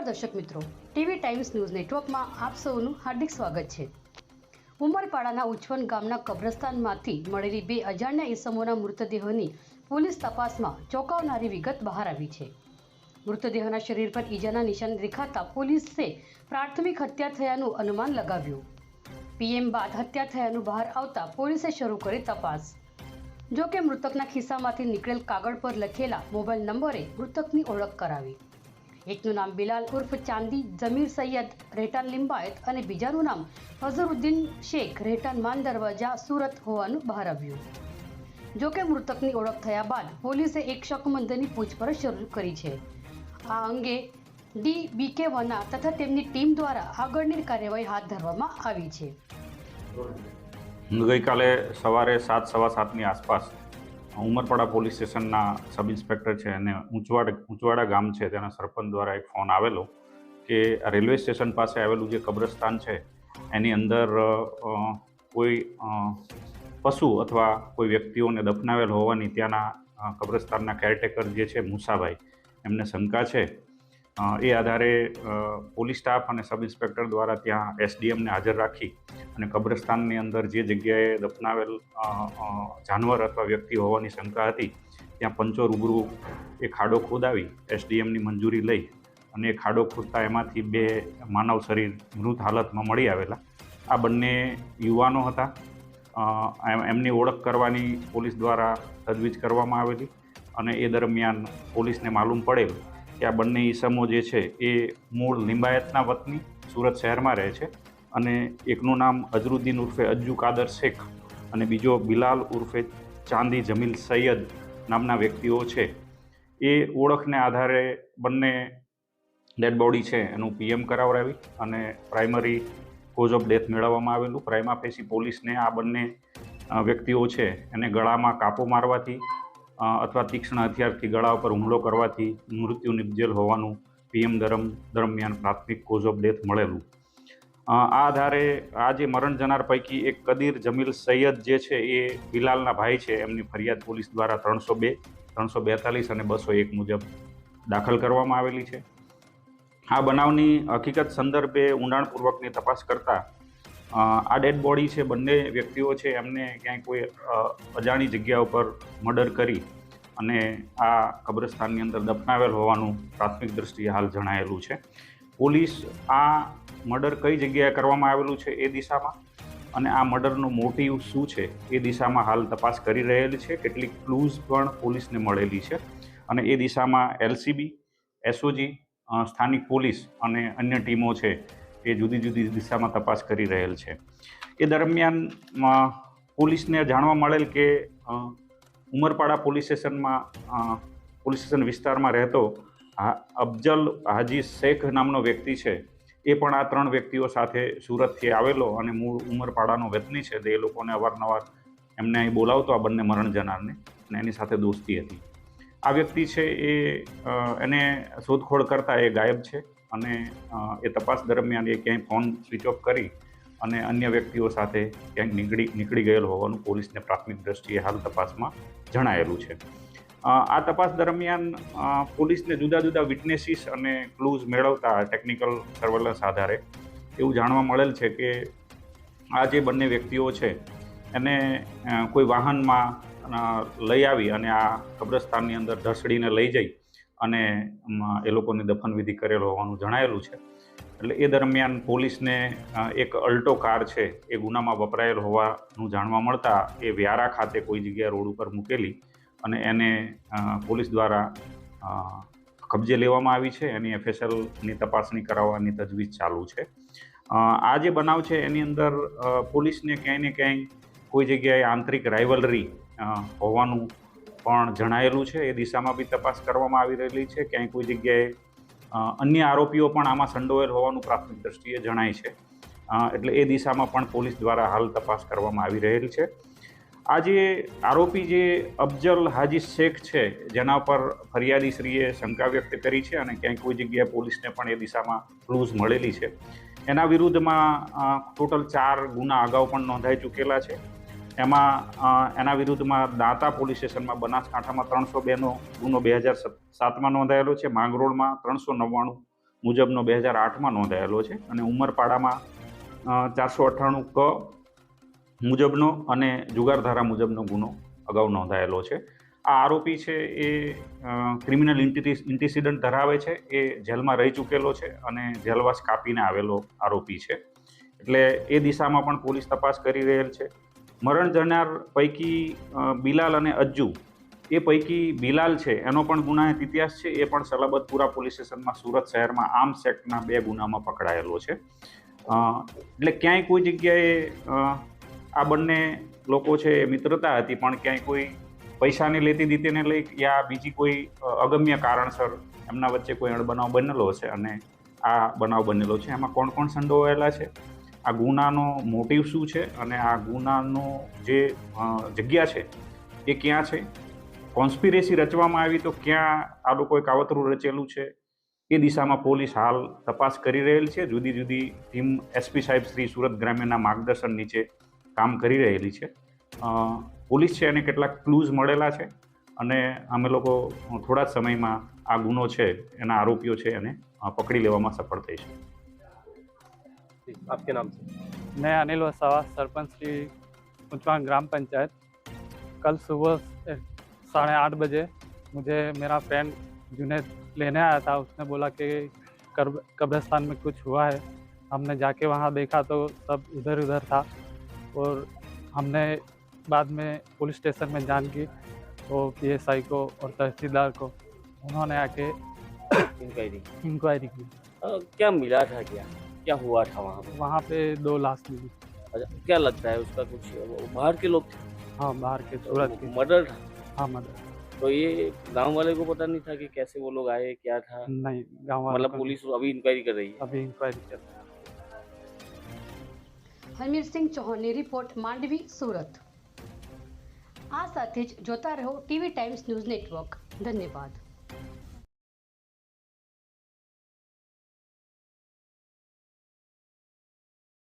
દર્શક મિત્રો. TV times news નેટવર્કમાં આપ સૌનું હાર્દિક સ્વાગત છે. ઉમરપાડાના ઉચ્છવન ગામના કબ્રસ્તાનમાંથી મળેલી બે અજાણ્યા ઈસમોના મૃતદેહોની પોલીસ તપાસમાં ચોંકાવનારી વિગત બહાર આવી છે. મૃતદેહોના શરીર પર ઈજાના નિશાન દેખાતા પોલીસે પ્રાથમિક હત્યા થયાનું અનુમાન લગાવ્યું. પીએમ બાદ હત્યા થયાનું બહાર આવતા પોલીસે શરૂ કરી તપાસ. જો કે મૃતકના ખિસ્સામાંથી નીકળેલ કાગળ પર લખેલા મોબાઈલ નંબરે મૃતકની ઓળખ કરાવી. એકનું નામ બિલાલ ઉર્ફ ચાંદી, જમીર સૈયદ રહેઠાણ લિંબાયત અને બીજાનું નામ અઝરુદ્દીન શેખ રહેઠાણ માન દરવાજા સુરત હોવાનું બહાર આવ્યું. જો કે મૃતકની ઓળખ થયા બાદ પોલીસે એક શકમંદની પૂછપરછ શરૂ કરી છે. આ અંગે ડી બીકે વના તથા તેમની ટીમ દ્વારા આગળની કાર્યવાહી હાથ ધરવામાં આવી છે. ગઈકાલે સવારે સાત સવા સાતની આસપાસ ઉમરપાડા પોલીસ સ્ટેશનના સબ ઇન્સ્પેક્ટર છે અને ઊંચવાડ ઊંચવાડા ગામ છે, તેના સરપંચ દ્વારા એક ફોન આવેલો કે રેલવે સ્ટેશન પાસે આવેલું જે કબ્રસ્તાન છે, એની અંદર કોઈ પશુ અથવા કોઈ વ્યક્તિઓને દફનાવેલ હોવાની ત્યાંના કબ્રસ્તાનના કેરટેકર જે છે, મુસાભાઈ, એમને શંકા છે. એ આધારે પોલીસ સ્ટાફ અને સબ ઇન્સ્પેક્ટર દ્વારા ત્યાં એસડીએમને હાજર રાખી અને કબ્રસ્તાનની અંદર જે જગ્યાએ દફનાવેલ જાનવર અથવા વ્યક્તિ હોવાની શંકા હતી, ત્યાં પંચો રૂબરૂ એ ખાડો ખોદાવી એસડીએમની મંજૂરી લઈ અને એ ખાડો ખોદતા એમાંથી બે માનવ શરીર મૃત હાલતમાં મળી આવેલા. આ બંને યુવાનો હતા. એમની ઓળખ કરવાની પોલીસ દ્વારા તજવીજ કરવામાં આવેલી અને એ દરમિયાન પોલીસને માલુમ પડેલ કે આ બંને ઈસમો જે છે એ મૂળ લિંબાયતના વતની સુરત શહેરમાં રહે છે અને એકનું નામ અઝરુદ્દીન ઉર્ફે અજ્જુ કાદર શેખ અને બીજો બિલાલ ઉર્ફે ચાંદી જમીલ સૈયદ નામના વ્યક્તિઓ છે. એ ઓળખને આધારે બંને ડેડ બોડી છે એનું પીએમ કરાવડાવી અને પ્રાઇમરી કોઝ ઓફ ડેથ મેળવવામાં આવેલું. પ્રાઇમા પેસી પોલીસને આ બંને વ્યક્તિઓ છે એને ગળામાં કાપો મારવાથી અથવા તીક્ષ્ણ હથિયારથી ગળા ઉપર હુમલો કરવાથી મૃત્યુ નિપજેલ હોવાનું પીએમ દરમ દરમિયાન પ્રાથમિક કોઝ ઓફ ડેથ મળેલું. આ આધારે આ જે મરણ જનાર પૈકી એક કદીર જમીલ સૈયદ જે છે એ બિલાલના ભાઈ છે. એમની ફરિયાદ પોલીસ દ્વારા ત્રણસો બે, ત્રણસો બેતાલીસ અને બસો એક મુજબ દાખલ કરવામાં આવેલી છે. આ બનાવની હકીકત સંદર્ભે ઊંડાણપૂર્વકની તપાસ કરતા આ ડેડ બોડી છે, બંને વ્યક્તિઓ છે, એમને ક્યાંય કોઈ અજાણી જગ્યા ઉપર મર્ડર કરી અને આ કબ્રસ્તાનની અંદર દફનાવેલ હોવાનું પ્રાથમિક દ્રષ્ટિએ હાલ જણાયેલું છે. પોલીસ આ મર્ડર કઈ જગ્યાએ કરવામાં આવેલું છે, એ દિશામાં અને આ મર્ડરનો મોટિવ શું છે, એ દિશામાં હાલ તપાસ કરી રહેલી છે. કેટલીક ક્લૂઝ પણ પોલીસને મળેલી છે અને એ દિશામાં એલસીબી, એસઓજી સ્થાનિક પોલીસ અને અન્ય ટીમો છે એ જુદી જુદી દિશામાં તપાસ કરી રહેલ છે. એ દરમિયાન પોલીસને જાણવા મળેલ કે ઉમરપાડા પોલીસ સ્ટેશનમાં પોલીસ સ્ટેશન વિસ્તારમાં રહેતો અફજલ હાજી શેખ નામનો વ્યક્તિ છે. એ પણ આ ત્રણ વ્યક્તિઓ સાથે સુરતથી આવેલો અને મૂળ ઉમરપાડાનો વતની છે. તે એ લોકોને અવારનવાર એમને અહીં બોલાવતો આ બંને મરણ જનારને અને એની સાથે દોસ્તી હતી. આ વ્યક્તિ છે એ એને શોધખોળ કરતાં એ ગાયબ છે. અને એ તપાસ દરમિયાન એ ક્યાંય ફોન સ્વિચ ઓફ કરી અને અન્ય વ્યક્તિઓ સાથે ક્યાંક નીકળી નીકળી ગયેલ હોવાનું પોલીસને પ્રાથમિક દ્રષ્ટિએ હાલ તપાસમાં જણાયેલું છે. આ તપાસ દરમિયાન પોલીસને જુદા જુદા વિટનેસીસ અને ક્લૂઝ મેળવતા ટેકનિકલ સર્વેલન્સ આધારે એવું જાણવા મળેલ છે કે આ જે બંને વ્યક્તિઓ છે, એને કોઈ વાહનમાં લઈ આવી અને આ કબ્રસ્તાનની અંદર ઢસડીને લઈ જઈ અને એ લોકોની દફનવિધિ કરેલ હોવાનું જણાયેલું છે. એટલે એ દરમિયાન પોલીસને એક અલ્ટો કાર છે, એ ગુનામાં વપરાયેલ હોવાનું જાણવા મળતા એ વ્યારા ખાતે કોઈ જગ્યાએ રોડ ઉપર મૂકેલી અને એને પોલીસ દ્વારા કબજે લેવામાં આવી છે. એની એફએસએલની તપાસણી કરાવવાની તજવીજ ચાલુ છે. આ જે બનાવ છે, એની અંદર પોલીસને ક્યાંય ને ક્યાંય કોઈ જગ્યાએ આંતરિક રાઇવલરી હોવાનું પણ જણાયેલું છે, એ દિશામાં બી તપાસ કરવામાં આવી રહેલી છે. ક્યાંય કોઈ જગ્યાએ અન્ય આરોપીઓ પણ આમાં સંડોવેલ હોવાનું પ્રાથમિક દ્રષ્ટિએ જણાય છે. એટલે એ દિશામાં પણ પોલીસ દ્વારા હાલ તપાસ કરવામાં આવી રહેલ છે. આ જે આરોપી જે અફજલ હાજી શેખ છે, જેના પર ફરિયાદીશ્રીએ શંકા વ્યક્ત કરી છે અને ક્યાંય કોઈ જગ્યાએ પોલીસને પણ એ દિશામાં ક્લૂઝ મળેલી છે. એના વિરુદ્ધમાં ટોટલ ચાર ગુના અગાઉ પણ નોંધાઈ ચૂકેલા છે. એમાં એના વિરુદ્ધમાં દાંતા પોલીસ સ્ટેશનમાં બનાસકાંઠામાં ત્રણસો બેનો ગુનો બે હજાર સાતમાં નોંધાયેલો છે. માંગરોળમાં ત્રણસો નવ્વાણું મુજબનો બે હજાર આઠમાં નોંધાયેલો છે. અને ઉમરપાડામાં ચારસો અઠ્ઠાણું ક મુજબનો અને જુગારધારા મુજબનો ગુનો અગાઉ નોંધાયેલો છે. આ આરોપી છે એ ક્રિમિનલ ઇન્ટિસિડન્ટ ધરાવે છે. એ જેલમાં રહી ચૂકેલો છે અને જેલવાસ કાપીને આવેલો આરોપી છે. એટલે એ દિશામાં પણ પોલીસ તપાસ કરી રહેલ છે. મરણ જનાર પૈકી બિલાલ અને અજ્જુ, એ પૈકી બિલાલ છે, એનો પણ ગુનાહિત ઇતિહાસ છે, એ પણ સલાબતપુરા પોલીસ સ્ટેશનમાં સુરત શહેરમાં આર્મ્સ એક્ટના બે ગુનામાં પકડાયેલો છે. એટલે ક્યાંય કોઈ જગ્યાએ આ બંને લોકો છે એ મિત્રતા હતી, પણ ક્યાંય કોઈ પૈસાની લેતી દીતીને લઈ યા બીજી કોઈ અગમ્ય કારણસર એમના વચ્ચે કોઈ અણબનાવ બનેલો છે અને આ બનાવ બનેલો છે. એમાં કોણ કોણ સંડોવાયેલા છે? આ ગુનાનો મોટિવ શું છે અને આ ગુનાનો જે જગ્યા છે એ ક્યાં છે? કોન્સ્પિરેસી રચવામાં આવી તો ક્યાં આ લોકોએ કાવતરું રચેલું છે? એ દિશામાં પોલીસ હાલ તપાસ કરી રહેલ છે. જુદી જુદી ટીમ એસપી સાહેબ શ્રી સુરત ગ્રામ્યના માર્ગદર્શન નીચે કામ કરી રહેલી છે. પોલીસ છે એને કેટલાક ક્લૂઝ મળેલા છે અને અમે લોકો થોડા જ સમયમાં આ ગુનો છે, એના આરોપીઓ છે એને પકડી લેવામાં સફળ થઈશું जी, आपके नाम से? मैं अनिल वसावा सरपंच श्री उचवान ग्राम पंचायत। कल सुबह साढ़े आठ बजे मुझे मेरा फ्रेंड जुनेद लेने आया था। उसने बोला कि कब्रिस्तान में कुछ हुआ है। हमने जाके वहाँ देखा तो सब इधर उधर था और हमने बाद में पुलिस स्टेशन में जान की तो पी एस आई को और तहसीलदार को। उन्होंने आके इंक्वायरी इंक्वायरी की। क्या मिला था क्या? क्या हुआ था वहाँ पे वहाँ पे दो लाश मिली अच्छा क्या लगता है उसका कुछ वो बाहर के लोग थे हाँ बाहर के सूरत के मर्डर था हाँ मदद तो ये गांव वाले को पता नहीं था कि कैसे वो लोग आए क्या था नहीं गाँव वालों मतलब को पुलिस अभी इंक्वायरी कर रही है अभी इंक्वायरी कर रहे हैं હરમીરસિંહ ચૌહાણની રિપોર્ટ માંડવી સુરત આ સાથે જ જોતા રહો ટીવી ટાઈમ્સ ન્યૂઝ નેટવર્ક ધન્યવાદ